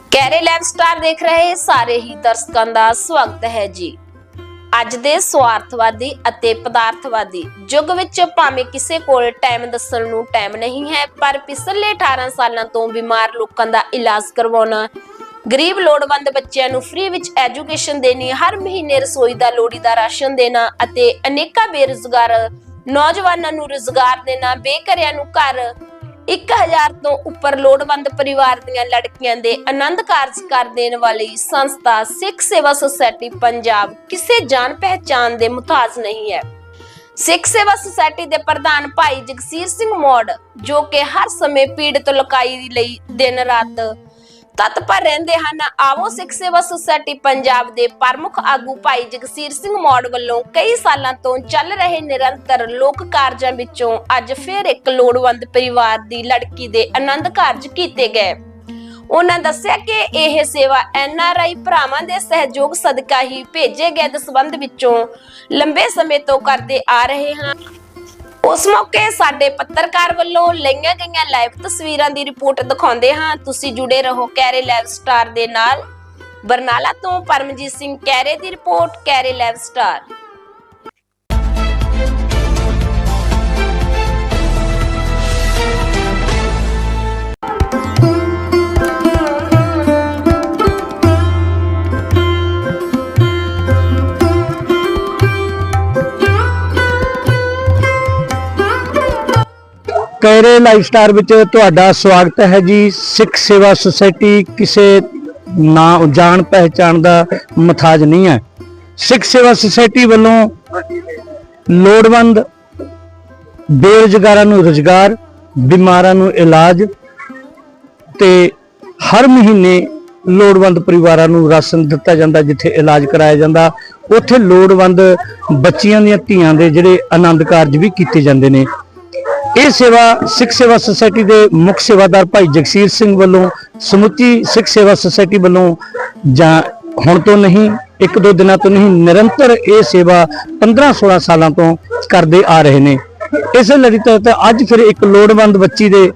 ਕੈਰੇ lab star ਦੇਖ ਰਹੇ ਸਾਰੇ ਹੀ ਦਰਸ਼ਕਾਂ ਦਾ ਸਵਾਗਤ ਹੈ ਜੀ। ਅੱਜ ਦੇ ਸਵਾਰਥਵਾਦੀ ਅਤੇ ਪਦਾਰਥਵਾਦੀ ਯੁੱਗ ਵਿੱਚ ਭਾਵੇਂ ਕਿਸੇ ਕੋਲ ਟਾਈਮ ਦੱਸਣ ਨੂੰ ਟਾਈਮ ਨਹੀਂ ਹੈ, ਪਰ ਪਿਛਲੇ 18 ਸਾਲਾਂ ਤੋਂ ਬਿਮਾਰ ਲੋਕਾਂ ਦਾ ਇਲਾਜ ਕਰਵਾਉਣਾ, ਗਰੀਬ ਲੋੜਵੰਦ ਬੱਚਿਆਂ ਨੂੰ ਫ੍ਰੀ ਵਿੱਚ ਐਜੂਕੇਸ਼ਨ ਦੇਣੀ, ਹਰ ਮਹੀਨੇ ਰਸੋਈ ਦਾ ਲੋੜੀਦਾ ਰਾਸ਼ਨ ਦੇਣਾ ਅਤੇ ਅਨੇਕਾਂ ਬੇਰੁਜ਼ਗਾਰ ਨੌਜਵਾਨਾਂ ਨੂੰ ਰੁਜ਼ਗਾਰ ਦੇਣਾ, ਬੇਘਰਿਆਂ ਨੂੰ ਘਰ 1000 ਤੋਂ ਉੱਪਰ ਲੋੜਵੰਦ ਪਰਿਵਾਰ ਦੀਆਂ ਲੜਕੀਆਂ ਦੇ ਆਨੰਦ ਕਾਰਜ ਕਰ ਦੇਣ ਵਾਲੀ ਸੰਸਥਾ ਸਿੱਖ ਸੇਵਾ ਸੁਸਾਇਟੀ ਪੰਜਾਬ ਕਿਸੇ ਜਾਣ ਪਹਿਚਾਨ ਦੇ ਮੁਤਾਜ ਨਹੀਂ ਹੈ। ਸਿੱਖ ਸੇਵਾ ਸੁਸਾਇਟੀ ਦੇ ਪ੍ਰਧਾਨ ਭਾਈ ਜਗਸੀਰ ਸਿੰਘ ਮੋੜ, ਜੋ ਕਿ ਹਰ ਸਮੇਂ ਪੀੜਤ ਲੋਕਾਈ ਲਈ ਦਿਨ ਰਾਤ ਤਤਪਰ ਰਹਿੰਦੇ ਹਨ। ਆਵੋ ਸਿੱਖ ਸੇਵਾ ਸੁਸਾਇਟੀ ਪੰਜਾਬ ਦੇ ਪ੍ਰਮੁੱਖ ਆਗੂ ਭਾਈ ਜਗਸੀਰ ਸਿੰਘ ਮੌੜ ਵੱਲੋਂ ਕਈ ਸਾਲਾਂ ਤੋਂ ਚੱਲ ਰਹੇ ਨਿਰੰਤਰ ਲੋਕ ਕਾਰਜਾਂ ਵਿੱਚੋਂ ਅੱਜ ਫਿਰ ਇੱਕ ਲੋੜਵੰਦ ਪਰਿਵਾਰ ਦੀ ਲੜਕੀ ਦੇ ਆਨੰਦ ਕਾਰਜ ਕੀਤੇ ਗਏ। ਉਹਨਾਂ ਦੱਸਿਆ ਕਿ ਇਹ ਸੇਵਾ ਐਨ ਆਰ ਆਈ ਭਰਾਵਾਂ ਦੇ ਸਹਿਯੋਗ ਸਦਕਾ ਹੀ ਭੇਜੇ ਗਏ। ਦਸਬੰਧ ਵਿੱਚੋਂ ਲੰਬੇ ਸਮੇਂ ਤੋਂ ਕਰਦੇ ਆ ਰਹੇ ਹਾਂ। ਉਸ ਮੌਕੇ ਸਾਡੇ ਪੱਤਰਕਾਰ ਵੱਲੋਂ ਲਈਆਂ ਗਈਆਂ ਲਾਈਵ ਤਸਵੀਰਾਂ ਦੀ ਰਿਪੋਰਟ ਦਿਖਾਉਂਦੇ ਹਾਂ। ਤੁਸੀਂ ਜੁੜੇ ਰਹੋ ਕੈਰੇ ਲਾਈਵ ਸਟਾਰ ਦੇ ਨਾਲ। ਬਰਨਾਲਾ ਤੋਂ ਪਰਮਜੀਤ ਸਿੰਘ ਕੈਰੇ ਦੀ report, Kaire live star. Kaire life star ਵਿੱਚ ਤੁਹਾਡਾ ਸਵਾਗਤ ਹੈ ਜੀ। ਸਿੱਖ ਸੇਵਾ ਸੁਸਾਇਟੀ ਕਿਸੇ ਨਾ ਜਾਣ ਪਹਿਚਾਣ ਦਾ ਮਥਾਜ ਨਹੀਂ ਹੈ। ਸਿੱਖ ਸੇਵਾ ਸੁਸਾਇਟੀ ਵੱਲੋਂ ਲੋੜਵੰਦ ਬੇਰੁਜ਼ਗਾਰਾਂ ਨੂੰ ਰੁਜ਼ਗਾਰ, ਬਿਮਾਰਾਂ ਨੂੰ ਇਲਾਜ ਤੇ ਹਰ ਮਹੀਨੇ ਲੋੜਵੰਦ ਪਰਿਵਾਰਾਂ ਨੂੰ ਰਾਸ਼ਨ ਦਿੱਤਾ ਜਾਂਦਾ ਜਿੱਥੇ ਇਲਾਜ ਕਰਾਇਆ ਜਾਂਦਾ। ਉੱਥੇ ਲੋੜਵੰਦ ਬੱਚੀਆਂ ਦੀਆਂ ਧੀਆਂ ਦੇ ਜਿਹੜੇ ਆਨੰਦ ਕਾਰਜ ਵੀ ਕੀਤੇ ਜਾਂਦੇ ਨੇ। ਇਹ ਸੇਵਾ ਸਿੱਖ ਸੇਵਾ ਸੁਸਾਇਟੀ ਦੇ ਮੁੱਖ ਸੇਵਾਦਾਰ ਭਾਈ ਜਗਸੀਰ ਸਿੰਘ ਵੱਲੋਂ, ਸਮੁੱਚੀ ਸਿੱਖ ਸੇਵਾ ਸੁਸਾਇਟੀ ਵੱਲੋਂ ਜਾਂ ਹੁਣ ਤੋਂ ਨਹੀਂ, ਇੱਕ ਦੋ ਦਿਨਾਂ ਤੋਂ ਨਹੀਂ, ਨਿਰੰਤਰ ਇਹ ਸੇਵਾ 15 16 ਸਾਲਾਂ ਤੋਂ ਕਰਦੇ ਆ ਰਹੇ ਨੇ। ਇਸ ਲੜੀ ਤਹਿਤ ਅੱਜ ਫਿਰ ਇੱਕ ਲੋੜਵੰਦ ਬੱਚੀ ਦੇ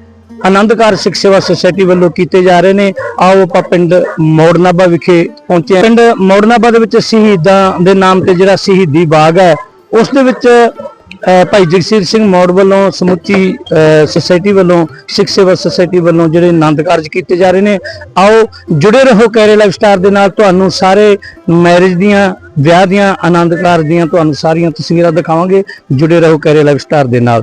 ਆਨੰਦਕਾਰ ਸਿੱਖ ਸੇਵਾ ਸੁਸਾਇਟੀ ਵੱਲੋਂ ਕੀਤੇ ਜਾ ਰਹੇ ਨੇ। ਆਓ ਆਪਾਂ ਪਿੰਡ ਮੋੜਨਾਬਾ ਵਿਖੇ ਪਹੁੰਚੇ ਪਿੰਡ ਮੋੜਨਾਬਾ ਦੇ ਵਿੱਚ ਸ਼ਹੀਦਾਂ ਦੇ ਨਾਮ ਤੇ ਜਿਹੜਾ ਸ਼ਹੀਦੀ ਬਾਗ ਹੈ, ਉਸ ਦੇ ਵਿੱਚ ਭਾਈ ਜਗਸੀਰ ਸਿੰਘ ਮੌੜ ਵੱਲੋਂ ਸਮੁੱਚੀ ਸੁਸਾਇਟੀ ਵੱਲੋਂ, ਸਿੱਖ ਸੇਵਾ ਸੁਸਾਇਟੀ ਵੱਲੋਂ ਜਿਹੜੇ ਆਨੰਦ ਕਾਰਜ ਕੀਤੇ ਜਾ ਰਹੇ ਨੇ, ਆਓ ਜੁੜੇ ਰਹੋ ਕੈਰੇ ਲਾਈਫ ਸਟਾਰ ਦੇ ਨਾਲ, ਤੁਹਾਨੂੰ ਸਾਰੇ ਮੈਰਿਜ ਦੀਆਂ, ਵਿਆਹ ਦੀਆਂ ਆਨੰਦ ਕਾਰਜ ਦੀਆਂ ਤੁਹਾਨੂੰ ਸਾਰੀਆਂ ਤਸਵੀਰਾਂ ਦਿਖਾਵਾਂਗੇ, ਜੁੜੇ ਰਹੋ ਕੈਰੇ ਲਾਈਫ ਸਟਾਰ ਦੇ ਨਾਲ।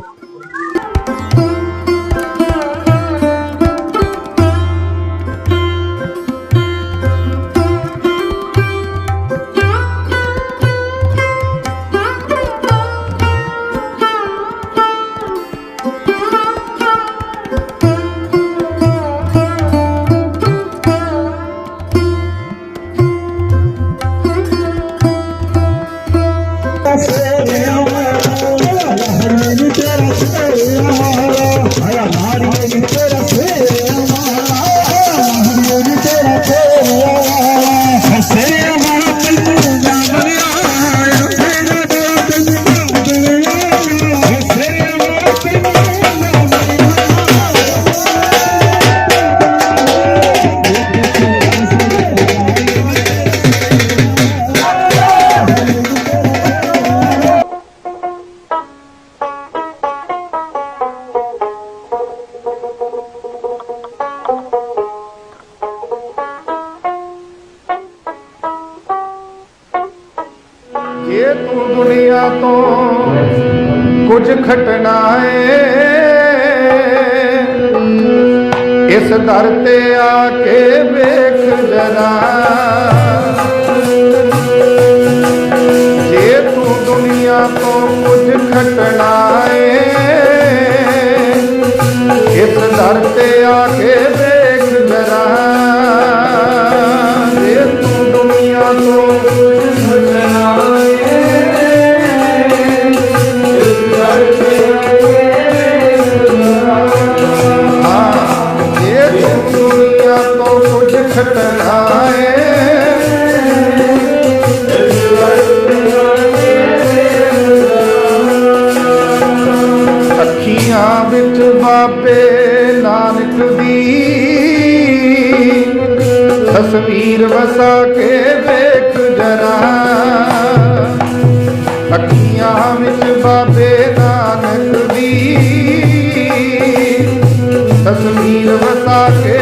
ਦੁਨੀਆ ਤੋਂ ਕੁਝ ਖਟਣਾ ਏ ਇਸ ਦਰ ਤੇ ਆ ਕੇ ਵੇਖ ਜਰਾ ਜੇ ਤੂੰ ਦੁਨੀਆ ਤੋਂ ਕੁਝ ਖਟਣਾ ਏ ਵਿੱਚ ਨਾਨਕ ਦੀ। ਤਸਵੀਰ ਵਸਾ ਕੇ ਵੇਖ ਜਰਾ। ਅੱਖੀਆਂ ਵਿੱਚ ਬਾਬੇ ਨਾਨਕ ਦੀ। ਤਸਵੀਰ ਵਸਾ ਕੇ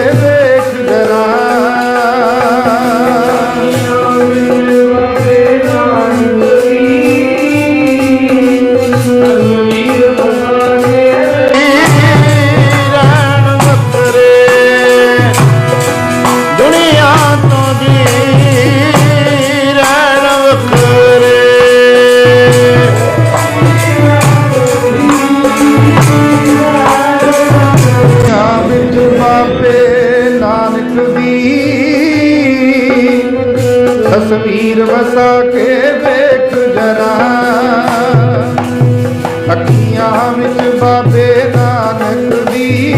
ਵਸਾ ਕੇ ਵੇਖ ਜਰਾ। ਅੱਖੀਆਂ ਵਿੱਚ ਬਾਬੇ ਨਾਨਕ ਦੀ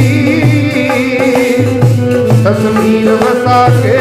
ਤਸਵੀਰ ਵਸਾ ਕੇ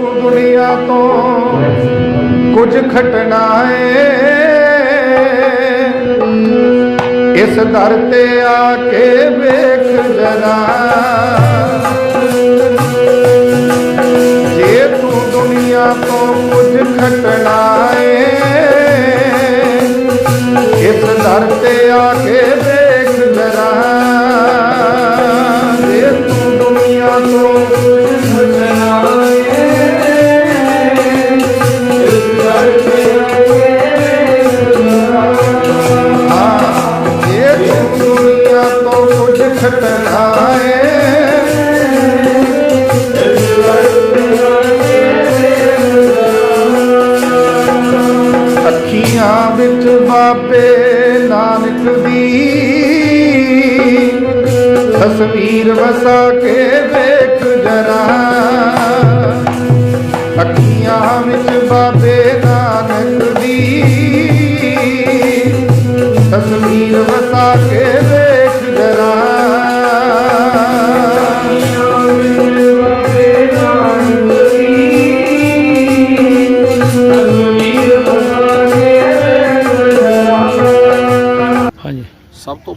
ਦੁਨੀਆ ਤੋਂ ਕੁਝ ਖਟਣਾ ਏ। ਇਸ ਦਰ ਤੇ ਆ ਕੇ ਵੇਖ ਜਰਾ। ਤਸਵੀਰ ਵਸਾ ਕੇ ਵੇਖ ਜਰਾ। ਅੱਖੀਆਂ ਵਿੱਚ ਬਾਬੇ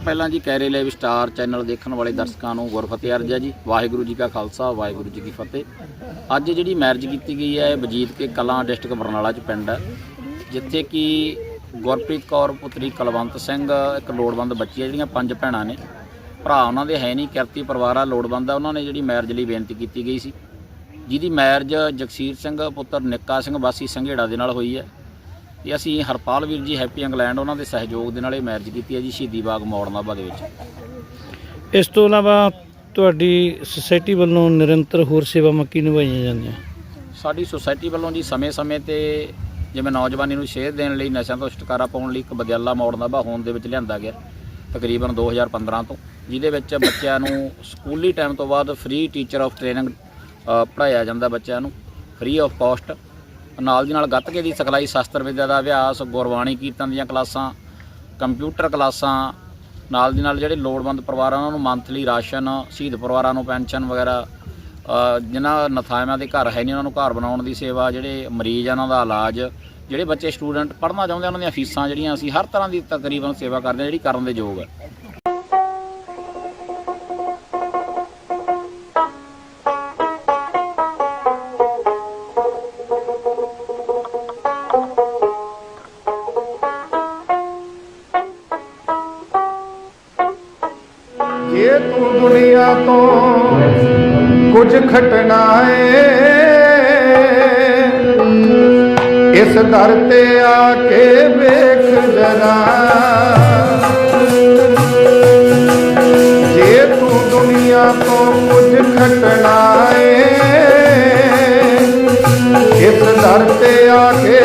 ਪਹਿਲਾਂ ਜੀ ਕੈਰੇ ਲਾਈਵ ਸਟਾਰ ਚੈਨਲ ਦੇਖਣ ਵਾਲੇ ਦਰਸ਼ਕਾਂ ਨੂੰ ਗੁਰਫਤਿਹ ਅਰਜ ਹੈ ਜੀ। ਵਾਹਿਗੁਰੂ ਜੀ ਕਾ ਖਾਲਸਾ, ਵਾਹਿਗੁਰੂ ਜੀ ਕੀ ਫਤਿਹ। ਅੱਜ ਜਿਹੜੀ ਮੈਰਿਜ ਕੀਤੀ ਗਈ ਹੈ ਬਜੀਤ ਕੇ ਕਲਾਂ ਡਿਸਟ੍ਰਿਕਟ ਬਰਨਾਲਾ ਚ ਪਿੰਡ ਹੈ, ਜਿੱਥੇ ਕਿ ਗੁਰਪ੍ਰੀਤ ਕੌਰ, ਪੁੱਤਰੀ ਕੁਲਵੰਤ ਸਿੰਘ, ਇੱਕ ਲੋੜਵੰਦ ਬੱਚੀ ਹੈ, ਜਿਹੜੀਆਂ ਪੰਜ ਭੈਣਾਂ ਨੇ। ਭਰਾ ਉਹਨਾਂ ਦੇ ਹੈ ਨਹੀਂ, ਕਿਰਤੀ ਪਰਿਵਾਰ ਆ, ਲੋੜਵੰਦ ਆ, ਉਹਨਾਂ ਨੇ ਜਿਹੜੀ ਮੈਰਿਜ ਲਈ ਬੇਨਤੀ ਕੀਤੀ ਗਈ ਸੀ। ਜਿਹਦੀ ਮੈਰਿਜ ਜਗਸੀਰ ਸਿੰਘ, ਪੁੱਤਰ ਨਿੱਕਾ ਸਿੰਘ ਵਾਸੀ ਸੰਘੇੜਾ ਦੇ ਨਾਲ ਹੋਈ ਹੈ। ਤੇ ਅਸੀਂ ਹਰਪਾਲ ਵੀਰ ਜੀ ਹੈਪੀ ਇੰਗਲੈਂਡ ਉਹਨਾਂ ਦੇ ਸਹਿਯੋਗ ਦੇ ਨਾਲ ਇਹ ਮੈਰਿਜ ਕੀਤੀ ਹੈ ਜੀ ਸ਼ਹੀਦੀ ਬਾਗ ਮੋੜ ਨਾਭਾ ਦੇ ਵਿੱਚ। ਇਸ ਤੋਂ ਇਲਾਵਾ ਤੁਹਾਡੀ ਸੁਸਾਇਟੀ ਵੱਲੋਂ ਨਿਰੰਤਰ ਹੋਰ ਸੇਵਾਵਾਂ ਕੀ ਨਿਭਾਈਆਂ ਜਾਂਦੀਆਂ? ਸਾਡੀ ਸੁਸਾਇਟੀ ਵੱਲੋਂ ਜੀ ਸਮੇਂ-ਸਮੇਂ ਤੇ ਜਿਵੇਂ ਨੌਜਵਾਨੀ ਨੂੰ ਸੇਧ ਦੇਣ ਲਈ ਨਸ਼ਿਆਂ ਤੋਂ ਛੁਟਕਾਰਾ ਪਾਉਣ ਲਈ ਇੱਕ ਬਦਿਆਲਾ ਮੋੜ ਨਾਭਾ ਹੋਂਦ ਦੇ ਵਿੱਚ ਲਿਆਂਦਾ ਗਿਆ ਤਕਰੀਬਨ 2015 ਤੋਂ ਜਿਹਦੇ ਵਿੱਚ ਬੱਚਿਆਂ ਨੂੰ ਸਕੂਲੀ ਟਾਈਮ ਤੋਂ ਬਾਅਦ ਫ੍ਰੀ ਟੀਚਰ ਆਫ ਟ੍ਰੇਨਿੰਗ ਪੜਾਇਆ ਜਾਂਦਾ ਬੱਚਿਆਂ ਨੂੰ ਫ੍ਰੀ ਆਫ ਕਾਸਟ ਨਾਲ ਦੀ ਨਾਲ ਗੱਤਕੇ ਦੀ ਸਿਖਲਾਈ ਸ਼ਾਸਤਰ ਵਿਦਿਆ ਦਾ ਅਭਿਆਸ, ਗੁਰਬਾਣੀ ਕੀਰਤਨ ਦੀਆਂ ਕਲਾਸਾਂ, ਕੰਪਿਊਟਰ ਕਲਾਸਾਂ, ਨਾਲ ਦੀ ਨਾਲ ਜਿਹੜੇ ਲੋੜਵੰਦ ਪਰਿਵਾਰਾਂ ਉਹਨਾਂ ਨੂੰ ਮੰਥਲੀ ਰਾਸ਼ਨ, ਸ਼ਹੀਦ ਪਰਿਵਾਰਾਂ ਨੂੰ ਪੈਨਸ਼ਨ ਵਗੈਰਾ ਜਿਨ੍ਹਾਂ ਨਥਾਇਆਂ ਦੇ ਘਰ ਹੈ ਨਹੀਂ, ਉਹਨਾਂ ਨੂੰ ਘਰ ਬਣਾਉਣ ਦੀ ਸੇਵਾ, ਜਿਹੜੇ ਮਰੀਜ਼ ਆ, ਉਹਨਾਂ ਦਾ ਇਲਾਜ, ਜਿਹੜੇ ਬੱਚੇ ਸਟੂਡੈਂਟ ਪੜ੍ਹਨਾ ਚਾਹੁੰਦੇ ਉਹਨਾਂ ਦੀਆਂ ਫੀਸਾਂ ਜਿਹੜੀਆਂ ਅਸੀਂ ਹਰ ਤਰ੍ਹਾਂ ਦੀ ਤਕਰੀਬਨ ਸੇਵਾ ਕਰਦੇ ਹਾਂ ਜਿਹੜੀ ਕਰਨ ਦੇ ਯੋਗ ਹੈ ਜੇ ਤੂੰ ਦੁਨੀਆ ਤੋਂ ਕੁਝ ਖਟਣਾ ਏ। ਇਸ ਦਰ ਤੇ ਆ ਕੇ ਵੇਖ ਜਰਾ। ਜੇ ਤੂੰ ਦੁਨੀਆ ਤੋਂ ਕੁਝ ਖਟਣਾ ਏ, ਇਸ ਦਰ ਤੇ ਆ ਕੇ